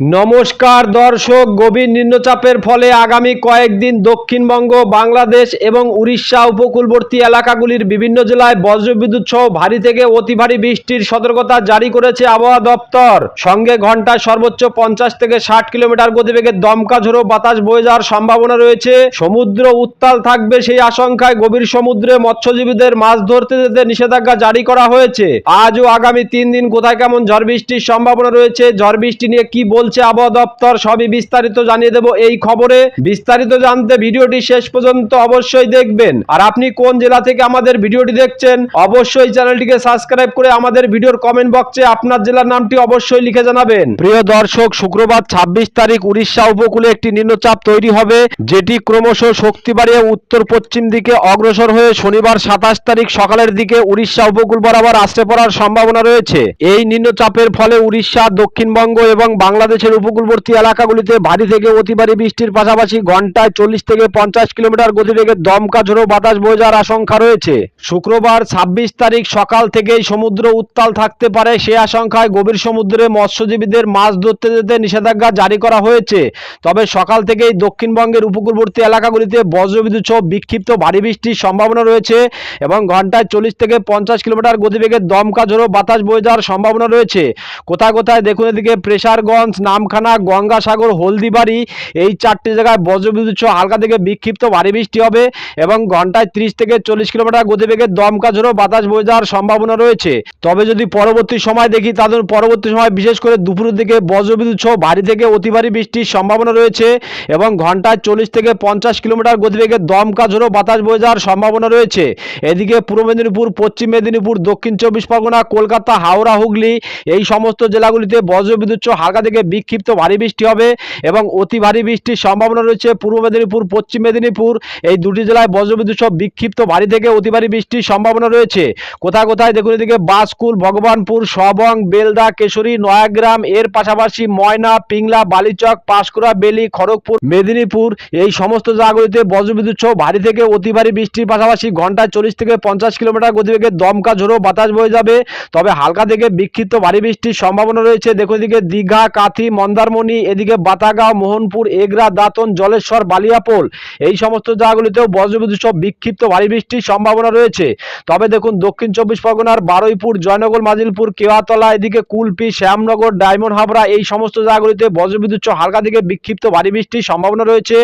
নমস্কার দর্শক, গভীর নিম্নচাপের ফলে আগামী কয়েকদিন দক্ষিণবঙ্গ, বাংলাদেশ এবং উড়িষ্যা উপকূলবর্তী এলাকাগুলির বিভিন্ন জেলায় বজ্রবিদ্যুৎ সহ ভারী থেকে অতি ভারী বৃষ্টির সতর্কতা জারি করেছে আবহাওয়া দপ্তর। সঙ্গে ঘন্টায় সর্বোচ্চ পঞ্চাশ থেকে ষাট কিলোমিটার গতিবেগে দমকা ঝোড়ো বাতাস বয়ে যাওয়ার সম্ভাবনা রয়েছে। সমুদ্র উত্তাল থাকবে সেই আশঙ্কায় গভীর সমুদ্রে মৎস্যজীবীদের মাছ ধরতে যেতে নিষেধাজ্ঞা জারি করা হয়েছে। আজ ও আগামী তিন দিন কোথায় কেমন ঝড় বৃষ্টির সম্ভাবনা রয়েছে? ঝড় বৃষ্টি নিয়ে কি বলছে আবহাওয়া দপ্তর, সবই বিস্তারিত জানিয়ে দেব এই খবরে। বিস্তারিত জানতে ভিডিওটি শেষ পর্যন্ত অবশ্যই দেখবেন। আর আপনি কোন জেলা থেকে আমাদের ভিডিওটি দেখছেন, অবশ্যই চ্যানেলটিকে সাবস্ক্রাইব করে আমাদের ভিডিওর কমেন্ট বক্সে আপনার জেলার নামটি অবশ্যই লিখে জানাবেন। প্রিয় দর্শক, শুক্রবার ছাব্বিশ তারিখ উড়িষ্যা উপকূলে একটি নিম্নচাপ তৈরি হবে, যেটি ক্রমশ শক্তি বাড়িয়ে উত্তর পশ্চিম দিকে অগ্রসর হয়ে শনিবার সাতাশ তারিখ সকালের দিকে উড়িষ্যা উপকূল বরাবর আসতে পড়ার সম্ভাবনা রয়েছে। এই নিম্নচাপের ফলে উড়িষ্যা, দক্ষিণবঙ্গ এবং বাংলাদেশের উপকূলবর্তী এলাকাগুলিতে ভারী থেকে অতি ভারী বৃষ্টির পাশাপাশি ঘন্টায় চল্লিশ থেকে পঞ্চাশ কিলোমিটার গতিবেগে দমকা ঝোড়ো বাতাস বয়ে যাওয়ার আশঙ্কা রয়েছে। শুক্রবার ছাব্বিশ তারিখ সকাল থেকেই সমুদ্র উত্তাল থাকতে পারে সে আশঙ্কায় গভীর সমুদ্রে মৎস্যজীবীদের মাছ ধরতে যেতে নিষেধাজ্ঞা জারি করা হয়েছে। তবে সকাল থেকেই দক্ষিণবঙ্গের উপকূলবর্তী এলাকাগুলিতে বজ্রবিদ্যুৎ সহ বিক্ষিপ্ত ভারী বৃষ্টির সম্ভাবনা রয়েছে এবং ঘন্টায় চল্লিশ থেকে পঞ্চাশ কিলোমিটার গতিবেগে দমকা ঝোড়ো বাতাস বয়ে যাওয়ার সম্ভাবনা রয়েছে। কোথায় কোথায় দেখুন এদিকে প্রেসারগঞ্জ নামখানা, গঙ্গাসাগর, হলদিবাড়ি, এই চারটি জায়গায় বজ্রবিদ্যুৎ সহ হালকা থেকে বিক্ষিপ্ত ভারী বৃষ্টি হবে এবং ঘন্টায় ত্রিশ থেকে চল্লিশ কিলোমিটার গতিবেগে দমকা ঝোড়ো বাতাস বয়ে যাওয়ার সম্ভাবনা রয়েছে। তবে যদি পরবর্তী সময় দেখি তাদের পরবর্তী সময় বিশেষ করে দুপুরের দিকে বজ্রবিদ্যুৎ সহ ভারী থেকে অতি ভারী বৃষ্টির সম্ভাবনা রয়েছে এবং ঘন্টায় চল্লিশ থেকে পঞ্চাশ কিলোমিটার গতিবেগে দমকা ঝোড়ো বাতাস বয়ে যাওয়ার সম্ভাবনা রয়েছে। এদিকে পূর্ব মেদিনীপুর, পশ্চিম মেদিনীপুর, দক্ষিণ চব্বিশ পরগনা, কলকাতা, হাওড়া, হুগলি এই সমস্ত জেলাগুলিতে বজ্রবিদ্যুৎ সহ হালকা থেকে বিক্ষিপ্ত ভারী বৃষ্টি হবে এবং অতি ভারী বৃষ্টির সম্ভাবনা রয়েছে পূর্ব মেদিনীপুর, পশ্চিম মেদিনীপুর। এই দুটি জেলায় বজ্রবিদ্যুৎ সহ বিক্ষিপ্ত ভারী থেকে অতি ভারী বৃষ্টির সম্ভাবনা রয়েছে। কোথায় কোথায় দেখুন এদিকে বাসকুল ভগবানপুর, সবং, বেলদা, কেশরী, নয়াগ্রাম, এর পাশাপাশি ময়না, পিংলা, বালিচক, পাঁশকুড়া, বেলি, খড়গপুর, মেদিনীপুর। এই সমস্ত জায়গাগুলিতে বজ্রবিদ্যুৎ সহ ভারী থেকে অতি ভারী বৃষ্টির পাশাপাশি ঘন্টায় চল্লিশ থেকে পঞ্চাশ কিলোমিটার গতিবেগে দমকা ঝোড়ো বাতাস বয়ে যাবে। তবে হালকা থেকে বিক্ষিপ্ত ভারী বৃষ্টির সম্ভাবনা রয়েছে। দেখুন এদিকে দীঘা, কাথি মন্দারমণি, এদিকে বাতাগাঁও, মোহনপুর, এগরা, দাঁতন, জলেশ্বর, বালিয়াপোল, এই সমস্ত জায়গাগুলিতেও বজ্রবিদ্যুৎ সহ বিক্ষিপ্ত ভারী বৃষ্টির সম্ভাবনা রয়েছে। তবে দেখুন, দক্ষিণ চব্বিশ পরগনার বারুইপুর, জয়নগর, মাজিলপুর, কেওয়াতলা, এদিকে কুলপি, শ্যামনগর, ডায়মন্ড হাবড়া, এই সমস্ত জায়গাগুলিতে বজ্রবিদ্যুৎ সহ হালকা থেকে বিক্ষিপ্ত ভারী বৃষ্টির সম্ভাবনা রয়েছে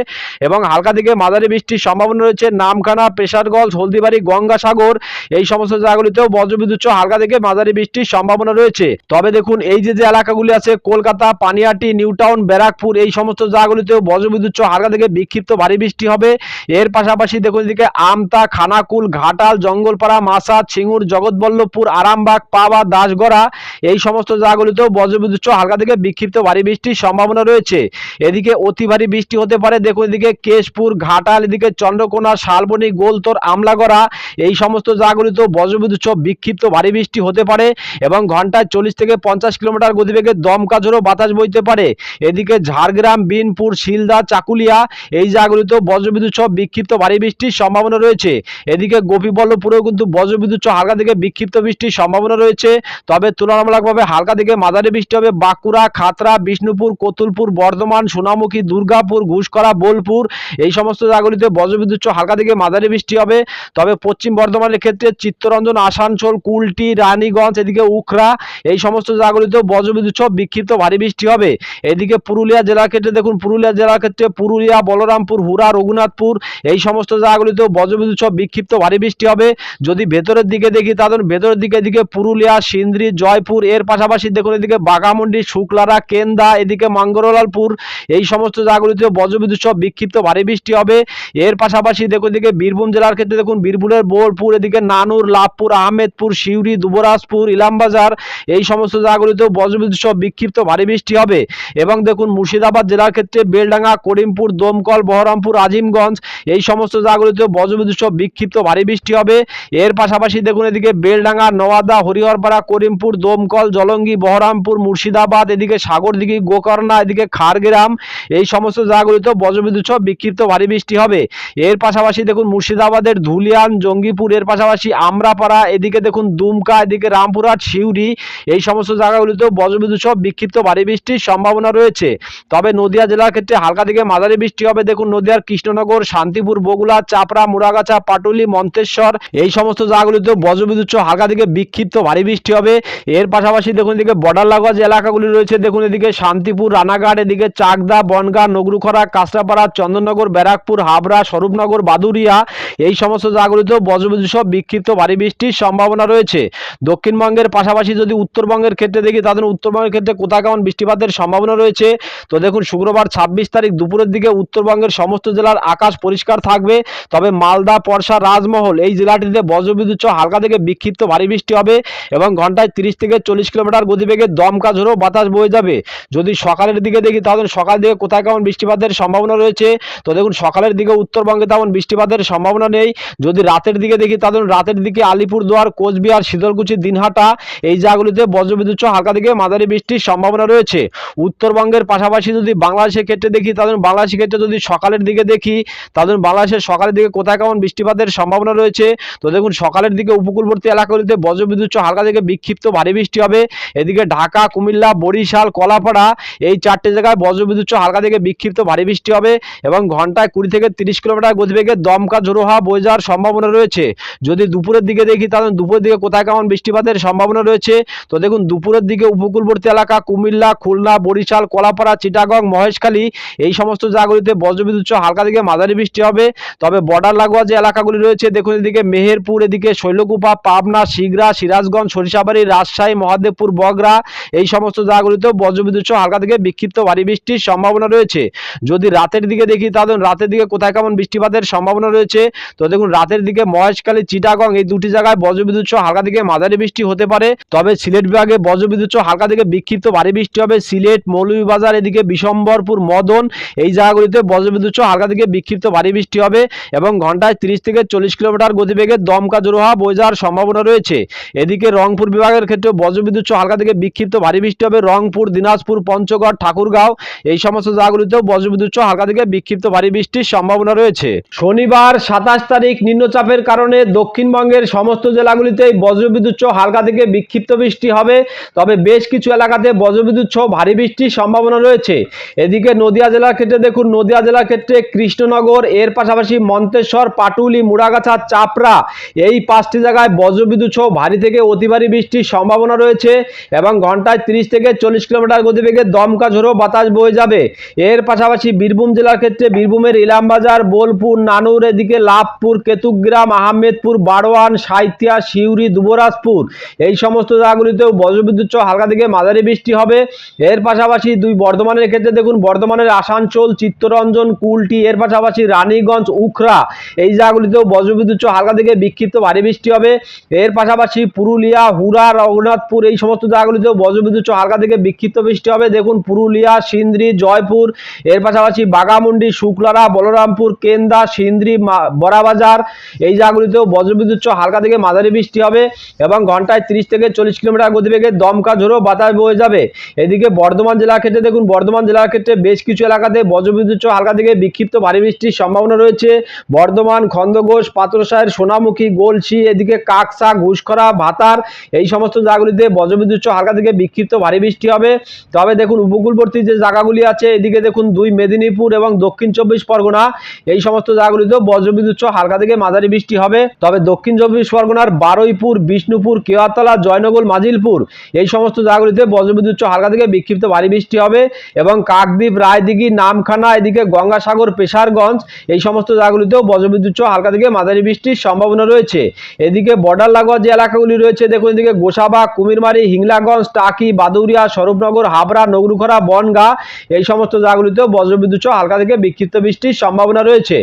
এবং হালকা থেকে মাঝারি বৃষ্টির সম্ভাবনা রয়েছে নামখানা প্রেসারগঞ্জ হলদিবাড়ি, গঙ্গাসাগর, এই সমস্ত জায়গাগুলিতেও বজ্রবিদ্যুৎ সহ হালকা থেকে মাঝারি বৃষ্টির সম্ভাবনা রয়েছে। তবে দেখুন, এই যে যে এলাকাগুলি আছে, কলকাতা পানিয়াটি নিউ টাউন ব্যারাকপুর এই সমস্ত জায়গাগুলিতেও বজ্রবিদ্যুৎ হালকা থেকে বিক্ষিপ্ত ভারী বৃষ্টি হবে। এর পাশাপাশি দেখুন এদিকে আমতা, খানাকুল, ঘাটাল, জঙ্গলপাড়া, মাসা ছিঙ্গুর জগৎবল্লভপুর, আরামবাগ পাবা দাসগড়া এই সমস্ত জায়গাগুলিতেও বজ্রবিদ্যুৎ হালকা থেকে বিক্ষিপ্ত ভারী বৃষ্টির সম্ভাবনা রয়েছে। এদিকে অতি ভারী বৃষ্টি হতে পারে। দেখুন এদিকে কেশপুর, ঘাটাল, এদিকে চন্দ্রকোনা, শালবনী, গোলতোর, আমলাগড়া এই সমস্ত জায়গাগুলিতেও বজ্রবিদ্যুৎ বিক্ষিপ্ত ভারী বৃষ্টি হতে পারে এবং ঘন্টায় চল্লিশ থেকে পঞ্চাশ কিলোমিটার গতিবেগে দমকা ঝোড়ো বাতাস বইতে পারে। এদিকে ঝাড়গ্রাম, বিনপুর, শিলদা, চাকুলিয়া এই জায়গাগুলিতেও বজ্রবিদ্যুৎ সহ বিক্ষিপ্ত ভারী বৃষ্টির সম্ভাবনা রয়েছে। এদিকে গোপীবল্লভপুরেও কিন্তু বজ্রবিদ্যুৎ সহ হালকা থেকে বিক্ষিপ্ত বৃষ্টির সম্ভাবনা রয়েছে। তবে তুলনামূলকভাবে হালকা থেকে মাঝারি বৃষ্টি হবে বাঁকুড়া, খাতরা, বিষ্ণুপুর, কতুলপুর, বর্ধমান, সোনামুখী, দুর্গাপুর ঘুষকরা বোলপুর। এই সমস্ত জায়গাগুলিতে বজ্রবিদ্যুৎ সহ হালকা থেকে মাঝারি বৃষ্টি হবে। তবে পশ্চিম বর্ধমানের ক্ষেত্রে চিত্তরঞ্জন, আসানসোল, কুলটি, রানীগঞ্জ, এদিকে উখরা এই সমস্ত জায়গাগুলিতেও বজ্রবিদ্যুৎ সহ বিক্ষিপ্ত ভারী বৃষ্টি হবে। এদিকে পুরুলিয়া জেলার ক্ষেত্রে দেখুন, পুরুলিয়া জেলার ক্ষেত্রে পুরুলিয়া, বলরামপুর হুরা রঘুনাথপুর এই সমস্ত জায়গাগুলিতেও বজ্রবিদ্যুৎ সহ বিক্ষিপ্ত ভারী বৃষ্টি হবে। যদি ভেতরের দিকে দেখি তাদের ভেতরের দিকে এদিকে পুরুলিয়া, সিন্দ্রি, জয়পুর, এর পাশাপাশি দেখুন এদিকে বাঘামন্ডি, শুক্লারা, কেন্দা, এদিকে মঙ্গরলালপুর এই সমস্ত জায়গাগুলিতেও বজ্রবিদ্যুৎ সহ বিক্ষিপ্ত ভারী বৃষ্টি হবে। এর পাশাপাশি দেখুন এদিকে বীরভূম জেলার ক্ষেত্রে দেখুন, বীরভূমের বোলপুর, এদিকে নানুর, লাভপুর, আহমেদপুর, সিউড়ি, দুবরাজপুর, ইলামবাজার এই সমস্ত জায়গাগুলিতেও বজ্রবিদ্যুৎ সহ বিক্ষিপ্ত ভারী বৃষ্টি হবে। এবং দেখুন, মুর্শিদাবাদ জেলার ক্ষেত্রে বেলডাঙ্গা, করিমপুর, দমকল, বহরমপুর, আজিমগঞ্জ, এই সমস্ত জায়গাগুলিতে বজ্রবিদ্যুৎ সহ বিক্ষিপ্ত ভারী বৃষ্টি হবে। এর পাশাপাশি দেখুন, এদিকে বেলডাঙ্গা, নওয়াদা, হরিহরপাড়া, করিমপুর, দমকল, জলঙ্গি, বহরমপুর, মুর্শিদাবাদ, এদিকে সাগরদিঘি গোকর্ণা, এদিকে খারগ্রাম এই সমস্ত জায়গাগুলিতেও বজ্রবিদ্যুৎ সহ বিক্ষিপ্ত ভারী বৃষ্টি হবে। এর পাশাপাশি দেখুন, মুর্শিদাবাদের ধুলিয়ান, জঙ্গিপুর, এর পাশাপাশি আমরাপাড়া, এদিকে দেখুন, দুমকা, এদিকে রামপুরহাট, সিউড়ি, এই সমস্ত জায়গাগুলিতেও বজ্রবিদ্যুৎ সহ বিক্ষিপ্ত ভারী বৃষ্টি বৃষ্টির সম্ভাবনা রয়েছে। তবে নদিয়া জেলার ক্ষেত্রে হালকা থেকে মাঝারি বৃষ্টি হবে। দেখুন, নদিয়ার কৃষ্ণনগর, শান্তিপুর বগুলা চাপড়া মুরাগাছা পাটুলি, মন্তেশ্বর, এই সমস্ত জায়গাগুলিতে বজ্রবিদ্যুৎ হালকা থেকে বিক্ষিপ্ত ভারী বৃষ্টি হবে। এর পাশাপাশি দেখুন, এদিকে বর্ডার লাগোয়া যে এলাকাগুলি রয়েছে, দেখুন, এদিকে শান্তিপুর, রানাঘাট, এদিকে চাকদা, বনগা, নগরুখরা কাঁচরাপাড়া চন্দননগর, ব্যারাকপুর, হাবড়া, স্বরূপনগর, বাদুরিয়া, এই সমস্ত জায়গাগুলিতেও বজ্রবিদ্যুৎ সহ বিক্ষিপ্ত ভারী বৃষ্টির সম্ভাবনা রয়েছে। দক্ষিণবঙ্গের পাশাপাশি যদি উত্তরবঙ্গের ক্ষেত্রে দেখি তাদের উত্তরবঙ্গের ক্ষেত্রে কোথায় কেমন বৃষ্টিপাতের সম্ভাবনা রয়েছে। তো দেখুন, শুক্রবার ছাব্বিশ তারিখ দুপুরের দিকে উত্তরবঙ্গের সমস্ত জেলার আকাশ পরিষ্কার থাকবে। তবে মালদা, পরশা, রাজমহল এই জেলাটিতে বজ্রবিদ্যুৎ সহ হালকা থেকে বিক্ষিপ্ত ভারী বৃষ্টি হবে এবং ঘন্টায় তিরিশ থেকে চল্লিশ কিলোমিটার গতিবেগে দমকা ঝোড়ো বাতাস বয়ে যাবে। যদি সকালের দিকে দেখি, তাহলে সকাল দিকে কোথায় কেমন বৃষ্টিপাতের সম্ভাবনা রয়েছে? তো দেখুন, সকালের দিকে উত্তরবঙ্গে তেমন বৃষ্টিপাতের সম্ভাবনা নেই। যদি রাতের দিকে দেখি, তাহলে রাতের দিকে আলিপুরদুয়ার, কোচবিহার শীতলকুচি দিনহাটা এই জায়গাগুলিতে বজ্রবিদ্যুৎ সহ হালকা থেকে মাঝারি বৃষ্টির সম্ভাবনা রয়েছে। উত্তরবঙ্গের পাশাপাশি যদি বাংলাদেশের ক্ষেত্রে দেখি, তাহলে বাংলাদেশের ক্ষেত্রে যদি সকালের দিকে দেখি, তাহলে বাংলাদেশের সকালের দিকে কোথায় কেমন বৃষ্টিপাতের সম্ভাবনা রয়েছে? তো দেখুন, সকালের দিকে উপকূলবর্তী এলাকাগুলিতে বজ্রবিদ্যুৎ হালকা থেকে বিক্ষিপ্ত ভারী বৃষ্টি হবে। এদিকে ঢাকা, কুমিল্লা, বরিশাল, কলাপাড়া এই চারটে জায়গায় বজ্রবিদ্যুৎ হালকা থেকে বিক্ষিপ্ত ভারী বৃষ্টি হবে এবং ঘন্টায় কুড়ি থেকে তিরিশ কিলোমিটার গতিবেগে দমকা ঝোড়ো হওয়া বয়ে যাওয়ার সম্ভাবনা রয়েছে। যদি দুপুরের দিকে দেখি, তাহলে দুপুরের দিকে কোথায় কেমন বৃষ্টিপাতের সম্ভাবনা রয়েছে? তো দেখুন, দুপুরের দিকে উপকূলবর্তী এলাকা, কুমিল্লা খুলনা, বরিশাল, কলাপাড়া, চিটাগং, মহেশখালী এই সমস্ত জায়গাগুলিতে বজ্রবিদ্যুৎ সহ হালকা থেকে মাঝারি বৃষ্টি হবে। তবে বর্ডার লাগোয়া যে এলাকাগুলি রয়েছে, দেখুন এদিকে মেহেরপুর, এদিকে শৈলকুপা, পাবনা, শিগরা, সিরাজগঞ্জ, সরিষাবাড়ি, রাজশাহী, মহাদেবপুর বগরা এই সমস্ত জায়গাগুলিতেও বজ্রবিদ্যুৎ সহ হালকা থেকে বিক্ষিপ্ত ভারী বৃষ্টির সম্ভাবনা রয়েছে। যদি রাতের দিকে দেখি, তাহলে রাতের দিকে কোথায় কেমন বৃষ্টিপাতের সম্ভাবনা রয়েছে? তো দেখুন, রাতের দিকে মহেশখালী, চিটাগং এই দুটি জায়গায় বজ্রবিদ্যুৎ সহ হালকা থেকে মাঝারি বৃষ্টি হতে পারে। তবে সিলেট বিভাগে বজ্রবিদ্যুৎ সহ হালকা থেকে বিক্ষিপ্ত ভারী বৃষ্টি হবে। সিলেট, মৌলভীবাজার, এদিকে বিশম্বরপুর, মদন, এই জায়গাগুলিতে বজ্রবিদ্যুৎ হালকা থেকে বিক্ষিপ্ত ভারী বৃষ্টি হবে এবং ঘন্টায় তিরিশ থেকে চল্লিশ কিলোমিটার গতিবেগে দমকা জোরোহা বয়ে যাওয়ার সম্ভাবনা রয়েছে। এদিকে রংপুর বিভাগের ক্ষেত্রে বজ্রবিদ্যুৎ হালকা থেকে বিক্ষিপ্ত ভারী বৃষ্টি হবে। রংপুর, দিনাজপুর, পঞ্চগড়, ঠাকুরগাঁও, এই সমস্ত জায়গাগুলিতেও বজ্রবিদ্যুৎ হালকা থেকে বিক্ষিপ্ত ভারী বৃষ্টির সম্ভাবনা রয়েছে। শনিবার সাতাশ তারিখ নিম্নচাপের কারণে দক্ষিণবঙ্গের সমস্ত জেলাগুলিতেই বজ্রবিদ্যুৎ হালকা থেকে বিক্ষিপ্ত বৃষ্টি হবে। তবে বেশ কিছু এলাকাতে বজ্রবিদ্যুৎ ভারী বৃষ্টির সম্ভাবনা রয়েছে। এদিকে নদিয়া জেলার ক্ষেত্রে দেখুন, নদিয়া জেলার ক্ষেত্রে কৃষ্ণনগর, এর পাশাপাশি মন্তেশ্বর, পাটুলি, মুড়াগাছা, চাপড়া এই পাঁচটি জায়গায় বজ্রবিদ্যুৎ সহ ভারী থেকে অতি ভারী বৃষ্টির সম্ভাবনা রয়েছে এবং ঘন্টায় তিরিশ থেকে চল্লিশ কিলোমিটার গতিবেগে দমকা ঝোড়ো বাতাস বয়ে যাবে। এর পাশাপাশি বীরভূম জেলার ক্ষেত্রে বীরভূমের ইলামবাজার, বোলপুর, নানুর, এদিকে লাভপুর, কেতুগ্রাম, আহমেদপুর, বারোয়ান, সাইথিয়া শিউরি দুবরাজপুর এই সমস্ত জায়গাগুলিতেও বজ্রবিদ্যুৎ সহ হালকা থেকে মাঝারি বৃষ্টি হবে। এর পাশাপাশি দুই বর্ধমানের ক্ষেত্রে দেখুন, বর্ধমানের আসানসোল, চিত্তরঞ্জন, কুলটি, এর পাশাপাশি রানীগঞ্জ উখরা এই জায়গাগুলিতেও বজ্রবিদ্যুৎ হালকা থেকে বিক্ষিপ্ত ভারী বৃষ্টি হবে। এর পাশাপাশি পুরুলিয়া হুরা রঘুনাথপুর, এই সমস্ত জায়গাগুলিতেও বজ্রবিদ্যুৎ হালকা থেকে বিক্ষিপ্ত বৃষ্টি হবে। দেখুন, পুরুলিয়া, সিন্দ্রি, জয়পুর, এর পাশাপাশি বাগামুন্ডি শুক্লারা, বলরামপুর, কেন্দা, সিন্দ্রি বড়াবাজার, এই জায়গাগুলিতেও বজ্রবিদ্যুৎ হালকা থেকে মাঝারি বৃষ্টি হবে এবং ঘন্টায় তিরিশ থেকে চল্লিশ কিলোমিটার গতিবেগে দমকা ঝোড়ো বাতাস বয়ে যাবে। এদিকে বর্ধমান জেলার ক্ষেত্রে দেখুন, বর্ধমান জেলার ক্ষেত্রে বেশ কিছু এলাকাতে বজ্রবিদ্যুৎ হালকা থেকে বিক্ষিপ্ত ভারী বৃষ্টির সম্ভাবনা রয়েছে। বর্ধমান খন্দঘোষ পাত্রসাহের সোনামুখী গোলসি এদিকে কাকসা, ঘুষখরা, ভাতার এই সমস্ত জায়গাগুলিতে বজ্রবিদ্যুৎ হালকা থেকে বিক্ষিপ্ত ভারী বৃষ্টি হবে। তবে দেখুন, উপকূলবর্তী যে জায়গাগুলি আছে, এদিকে দেখুন, দুই মেদিনীপুর এবং দক্ষিণ চব্বিশ পরগনা, এই সমস্ত জায়গাগুলিতেও বজ্রবিদ্যুৎ হালকা থেকে মাঝারি বৃষ্টি হবে। তবে দক্ষিণ চব্বিশ পরগনার বারুইপুর, বিষ্ণুপুর, কেওয়াতলা, জয়নগর, মাজিলপুর, এই সমস্ত জায়গাগুলিতে বজ্রবিদ্যুৎ হালকা থেকে বিক্ষিপ্ত ভারী বৃষ্টি হবে এবং কাকদ্বীপ, রায়দিঘি, নামখানা, এদিকে গঙ্গাসাগর, পেশারগঞ্জ, এই সমস্ত জায়গাগুলিতেও বজ্রবিদ্যুৎ সহ হালকা থেকে মাঝারি বৃষ্টির সম্ভাবনা রয়েছে। এদিকে বর্ডার লাগোয়া যে এলাকাগুলি রয়েছে, দেখুন এদিকে গোসাবা, কুমিরমারি, হিংলাগঞ্জ, টাকি, বাদুরিয়া, স্বরূপনগর, হাবড়া, নগরুখরা, বনগা, এই সমস্ত জায়গাগুলিতেও বজ্রবিদ্যুৎ সহ হালকা থেকে বিক্ষিপ্ত বৃষ্টির সম্ভাবনা রয়েছে।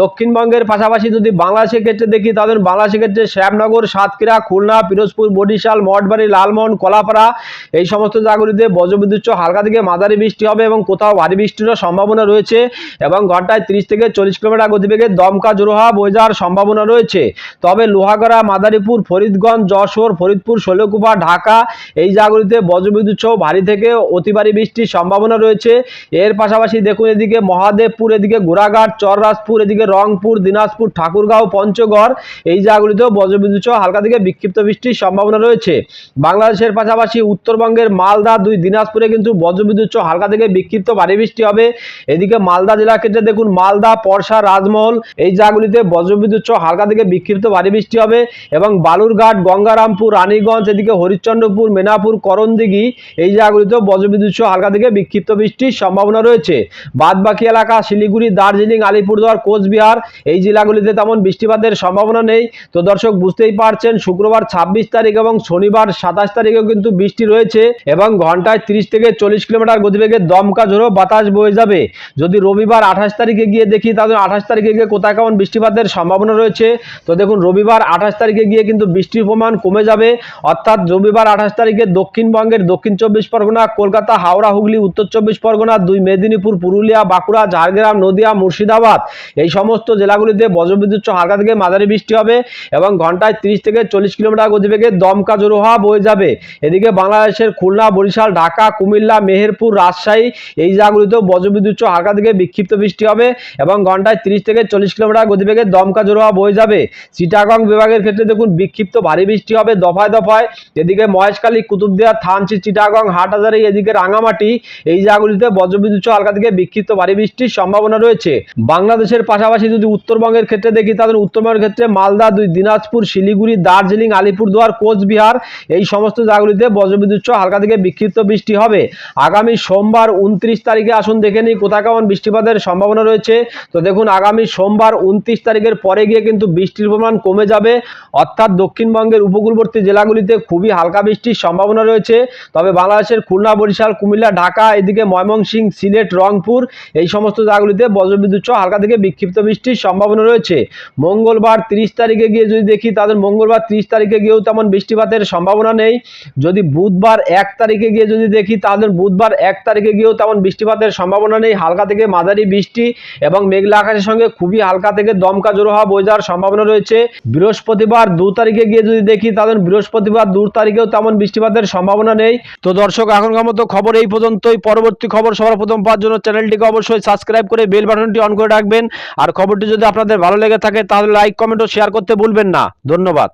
দক্ষিণবঙ্গের পাশাপাশি যদি বাংলাদেশের ক্ষেত্রে দেখি, তাহলে বাংলাদেশের ক্ষেত্রে শ্যামনগর, সাতক্ষীরা, খুলনা, পিরোজপুর, বরিশাল, মঠবাড়ি, লালমোহন, কলাপাড়া, এই সমস্ত জায়গাগুলিতে বজ্রবিদ্যুৎ হালকা থেকে মাঝারি বৃষ্টি হবে এবং কোথাও ভারী বৃষ্টিরও সম্ভাবনা রয়েছে এবং ঘন্টায় তিরিশ থেকে চল্লিশ কিলোমিটার গতিবেগে দমকা জোরোহা বয়ে যাওয়ার সম্ভাবনা রয়েছে। তবে লোহাগড়া, মাদারীপুর, ফরিদগঞ্জ, যশোর, ফরিদপুর, শৈলকুপা, ঢাকা এই জায়গাগুলিতে বজ্রবিদ্যুৎ সহ ভারী থেকে অতি ভারী বৃষ্টির সম্ভাবনা রয়েছে। এর পাশাপাশি দেখুন এদিকে মহাদেবপুর, এদিকে গোড়াঘাট, চররাজপুর, এদিকে রংপুর, দিনাজপুর, ঠাকুরগাঁও, পঞ্চগড় এই জায়গাগুলিতেও বজ্রবিদ্যুৎ সহ হালকা থেকে বিক্ষিপ্ত বৃষ্টির সম্ভাবনা রয়েছে। বাংলাদেশের পাশাপাশি উত্তরবঙ্গের মালদা দুই, দিনাজপুর দিনাজপুরে কিন্তু বজ্রবিদ্যুৎ সহ হালকা থেকে বিক্ষিপ্ত ভারী বৃষ্টি হবে। এদিকে মালদা জেলার ক্ষেত্রে দেখুন, মালদা, পরশা, রাজমহল এই জায়গাগুলিতে বজ্রবিদ্যুৎ সহ হালকা থেকে বিক্ষিপ্ত ভারী বৃষ্টি হবে এবং বালুরঘাট, গঙ্গারামপুর, রানীগঞ্জ, এদিকে হরিশ্চন্দ্রপুর, মেনাপুর, করণদিঘি এই জায়গাগুলিতেও বজ্রবিদ্যুৎ সহ হালকা থেকে বিক্ষিপ্ত বৃষ্টির সম্ভাবনা রয়েছে। বাদবাকি এলাকা শিলিগুড়ি, দার্জিলিং, আলিপুরদুয়ার, কোচবিহার এই জেলাগুলিতে তেমন বৃষ্টিপাতের সম্ভাবনা নেই। তো দর্শক, বুঝতেই পারছেন, শুক্রবার ছাব্বিশ তারিখ এবং শনিবার সাতাশ তারিখেও কিন্তু বৃষ্টি রয়েছে এবং ঘন্টায় তিরিশ থেকে চল্লিশ কিলোমিটার গতিবেগে দমকা ঝোড়ো বাতাস বয়ে যাবে। যদি রবিবার আঠাশ তারিখে গিয়ে দেখি, তাহলে আঠাশ তারিখে গিয়ে কোথায় কেমন বৃষ্টিপাতের সম্ভাবনা রয়েছে? তো দেখুন, রবিবার আঠাশ তারিখে গিয়ে কিন্তু বৃষ্টির পরিমাণ কমে যাবে। অর্থাৎ রবিবার আঠাশ তারিখে দক্ষিণবঙ্গের দক্ষিণ চব্বিশ পরগনা, কলকাতা, হাওড়া, হুগলি, উত্তর চব্বিশ পরগনা, দুই মেদিনীপুর, পুরুলিয়া, বাঁকুড়া, ঝাড়গ্রাম, নদিয়া, মুর্শিদাবাদ এই সমস্ত জেলাগুলিতে বজ্রবিদ্যুৎ হালকা থেকে মাঝারি বৃষ্টি হবে এবং ঘন্টায় তিরিশ থেকে চল্লিশ কিলোমিটার গতিবেগে দমকা জোরো হওয়া বয়ে যাবে। এদিকে বাংলাদেশের খুলনা, বরিশাল, ঢাকা কুমিল্লা, মেহেরপুর, রাজশাহী এই জায়গাগুলিতেও বজ্রবিদ্যুৎ হালকা থেকে বিক্ষিপ্ত বৃষ্টি হবে এবং ঘন্টায় তিরিশ থেকে চল্লিশ কিলোমিটার গতিবেগে দমকা জোরো হওয়া বয়ে যাবে। চিটাগং বিভাগের ক্ষেত্রে দেখুন, বিক্ষিপ্ত ভারী বৃষ্টি হবে দফায় দফায়। এদিকে মহেশখালী, কুতুবদিয়া, থানচি, চিটাগং, হাটহাজারি, এদিকে রাঙামাটি এই জায়গাগুলিতে বজ্রবিদ্যুৎ হালকা থেকে বিক্ষিপ্ত ভারী বৃষ্টির সম্ভাবনা রয়েছে। বাংলাদেশের পাশাপাশি যদি উত্তরবঙ্গের ক্ষেত্রে দেখি, তাহলে উত্তরবঙ্গের ক্ষেত্রে মালদা দুই, দিনাজপুর, শিলিগুড়ি, দার্জিলিং, আলিপুরদুয়ার, কোচবিহার এই সমস্ত জায়গাগুলিতে বজ্রবিদ্যুৎ হালকা থেকে বিক্ষিপ্ত বৃষ্টি হবে। আগামী সোমবার উনত্রিশ তারিখে আসুন, দেখে নিই কোথায় কেমন বৃষ্টিপাতের সম্ভাবনা রয়েছে। তো দেখুন, আগামী সোমবার উনত্রিশ তারিখের পরে গিয়ে কিন্তু বৃষ্টির পরিমাণ কমে যাবে। অর্থাৎ দক্ষিণবঙ্গের উপকূলবর্তী জেলাগুলিতে খুবই হালকা বৃষ্টির সম্ভাবনা রয়েছে। তবে বাংলাদেশের খুলনা, বরিশাল, কুমিল্লা, ঢাকা, এদিকে ময়মনসিংহ, সিলেট, রংপুর এই সমস্ত জায়গাগুলিতে বজ্রবিদ্যুৎ সহ হালকা থেকে বিক্ষিপ্ত বৃষ্টির সম্ভাবনা রয়েছে। মঙ্গলবার তিরিশ তারিখে গিয়ে যদি দেখি, তাদের মঙ্গলবার তিরিশ তারিখে গিয়েও তেমন বৃষ্টিপাতের সম্ভাবনা নেই। যদি বুধবার এক তারিখে গিয়ে যদি দেখি তাহলে বুধবার এক তারিখে গিয়েও তেমন বৃষ্টিপাতের সম্ভাবনা নেই। হালকা থেকে মাঝারি বৃষ্টি এবং মেঘলা আকাশের সঙ্গে খুবই হালকা থেকে দমকা জোরো হওয়া যাওয়ার সম্ভাবনা রয়েছে। বৃহস্পতিবার দু তারিখে গিয়ে যদি দেখি তাহলে বৃহস্পতিবার দু তারিখেও তেমন বৃষ্টিপাতের সম্ভাবনা নেই। তো দর্শক, এখনকার মতো খবর এই পর্যন্তই। পরবর্তী খবর সবার প্রথম পাওয়ার জন্য চ্যানেলটিকে অবশ্যই সাবস্ক্রাইব করে বেল বাটনটি অন করে রাখবেন। আর খবরটি যদি আপনাদের ভালো লেগে থাকে, তাহলে লাইক, কমেন্ট ও শেয়ার করতে ভুলবেন না। ধন্যবাদ।